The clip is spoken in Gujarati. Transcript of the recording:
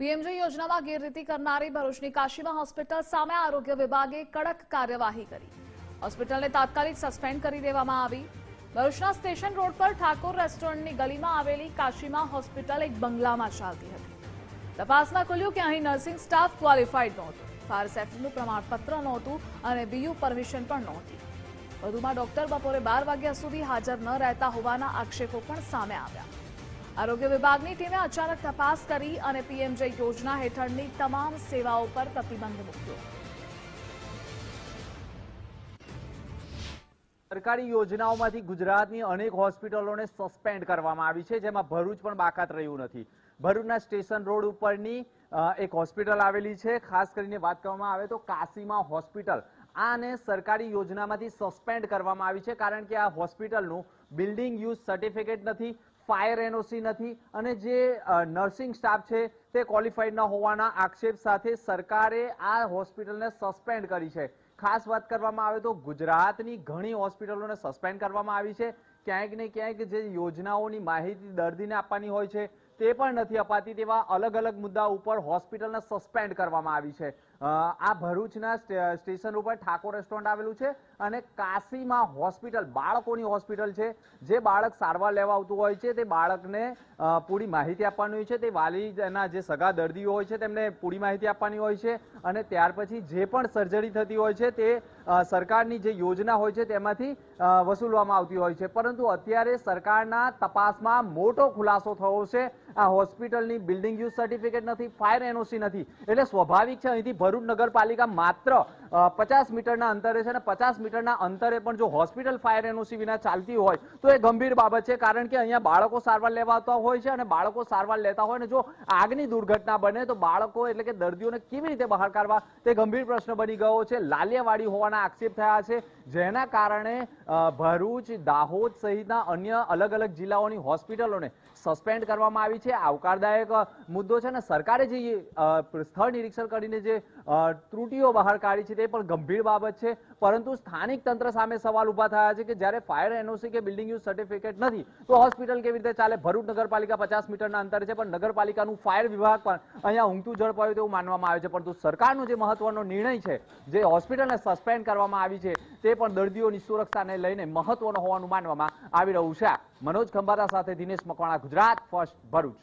પીએમજી યોજનામાં ગેરરીતિ કરનારી ભરૂચની કાશીમા હોસ્પિટલ સામે આરોગ્ય વિભાગે કડક કાર્યવાહી કરી. હોસ્પિટલને તાત્કાલિક સસ્પેન્ડ કરી દેવામાં આવી. ભરૂચના સ્ટેશન રોડ પર ઠાકોર રેસ્ટોરન્ટની ગલીમાં આવેલી કાશીમા હોસ્પિટલ એક બંગલામાં ચાલતી હતી. તપાસમાં ખુલ્યું કે અહીં નર્સિંગ સ્ટાફ ક્વોલિફાઈડ નહોતો. ફાયર સેફ્ટીનું પ્રમાણપત્ર નહોતું અને બીયુ પરમિશન પણ નહોતી. વધુમાં ડોક્ટર બપોરે બાર વાગ્યા સુધી હાજર ન રહેતા હોવાના આક્ષેપો પણ સામે આવ્યા. આરોગ્ય વિભાગની ટીમે અચાનક તપાસ કરી અને પીએમજે યોજના હેઠળની તમામ સેવાઓ પર પ્રતિબંધ મૂક્યો. સરકારી યોજનાઓમાંથી ગુજરાતની અનેક હોસ્પિટલોને સસ્પેન્ડ કરવામાં આવી છે, જેમાં ભરૂચ પણ બાકાત રહ્યું નથી. ભરૂચના સ્ટેશન રોડ ઉપરની એક હોસ્પિટલ આવેલી છે. ખાસ કરીને વાત કરવામાં આવે તો કાશીમાં હોસ્પિટલ. આને સરકારી યોજનામાંથી સસ્પેન્ડ કરવામાં આવી છે, કારણ કે આ હોસ્પિટલનું બિલ્ડિંગ યુઝ સર્ટિફિકેટ નથી. ફાયર એનઓસી નથી. અને જે નર્સિંગ સ્ટાફ છે, તે ક્વોલિફાઈડ ન હોવાના આક્ષેપ સાથે સરકારે આ હોસ્પિટલને સસ્પેન્ડ કરી છે. ખાસ વાત કરવામાં આવે તો ગુજરાતની ઘણી હોસ્પિટલોને સસ્પેન્ડ કરવામાં આવી છે. ક્યાંક ને ક્યાંક જે યોજનાઓની માહિતી દર્દીને આપવાની હોય છે તે પણ નથી અપાતી તેવા અલગ અલગ મુદ્દા ઉપર હોસ્પિટલને સસ્પેન્ડ કરવામાં આવી છે. આ ભરૂચના સ્ટેશન ઉપર ઠાકોર રેસ્ટોરન્ટ આવેલું છે અને કાશીમાં હોસ્પિટલ, બાળકોની હોસ્પિટલ છે. જે બાળક સારવાર લેવા આવતું હોય છે, તે બાળકને પૂરી માહિતી આપવાની હોય છે. તે વાલીના જે સગા દર્દીઓ હોય છે, તેમને પૂરી માહિતી આપવાની હોય છે અને ત્યાર પછી જે પણ સર્જરી થતી હોય છે, તે સરકારની જે યોજના હોય છે, તેમાંથી વસૂલવામાં આવતી હોય છે. પરંતુ અત્યારે સરકારના તપાસમાં મોટો ખુલાસો થયો છે આ હોસ્પિટલની બિલ્ડિંગ યુઝ સર્ટિફિકેટ નથી, ફાયર એનઓસી નથી. એટલે સ્વાભાવિક છે, અહીંથી ભરૂચ નગરપાલિકા માત્ર પચાસ મીટરના અંતરે છે અને પચાસ મીટરના અંતરે પણ જો હોસ્પિટલ ફાયર એનઓસી વિના ચાલતી હોય, તો એ ગંભીર બાબત છે, કારણ કે અહીંયા બાળકો સારવાર લેવાતા હોય છે અને બાળકો સારવાર લેતા હોય ને જો આગની દુર્ઘટના બને, તો બાળકો એટલે કે દર્દીઓને કેવી રીતે બહાર કાઢવા, તે ગંભીર પ્રશ્ન બની ગયો છે. લાલિયાવાડી હોવાના આક્ષેપ થયા છે, જેના કારણે ભરૂચ, દાહોદ સહિતના અન્ય અલગ અલગ જિલ્લાઓની હોસ્પિટલોને સસ્પેન્ડ કરવામાં આવી છે. આવકારદાયક મુદ્દો છે અને સરકારે જે સ્થળ નિરીક્ષણ કરીને જે ત્રુટીઓ બહાર કાઢી છે તે પણ ગંભીર બાબત છે. પરંતુ સ્થાનિક તંત્ર સામે સવાલ ઊભા થયા છે કે જ્યારે ફાયર એનઓસી કે બિલ્ડિંગ યુઝ સર્ટિફિકેટ નથી, તો હોસ્પિટલ કેવી રીતે ચાલે? ભરૂચ નગરપાલિકા પચાસ મીટરના અંતરે છે, પણ નગરપાલિકાનું ફાયર વિભાગ પણ અહીંયા ઊંઘતું ઝડપાયું તેવું માનવામાં આવે છે. પરંતુ સરકારનો જે મહત્વનો નિર્ણય છે, જે હોસ્પિટલને સસ્પેન્ડ કરવામાં આવી છે, તે પણ દર્દીઓની સુરક્ષાને લઈને મહત્વનો હોવાનું માનવામાં આવી રહ્યું છે. મનોજ ખંભાતા સાથે દિનેશ મકવાણા, ગુજરાત, ફર્સ્ટ ભરૂચ.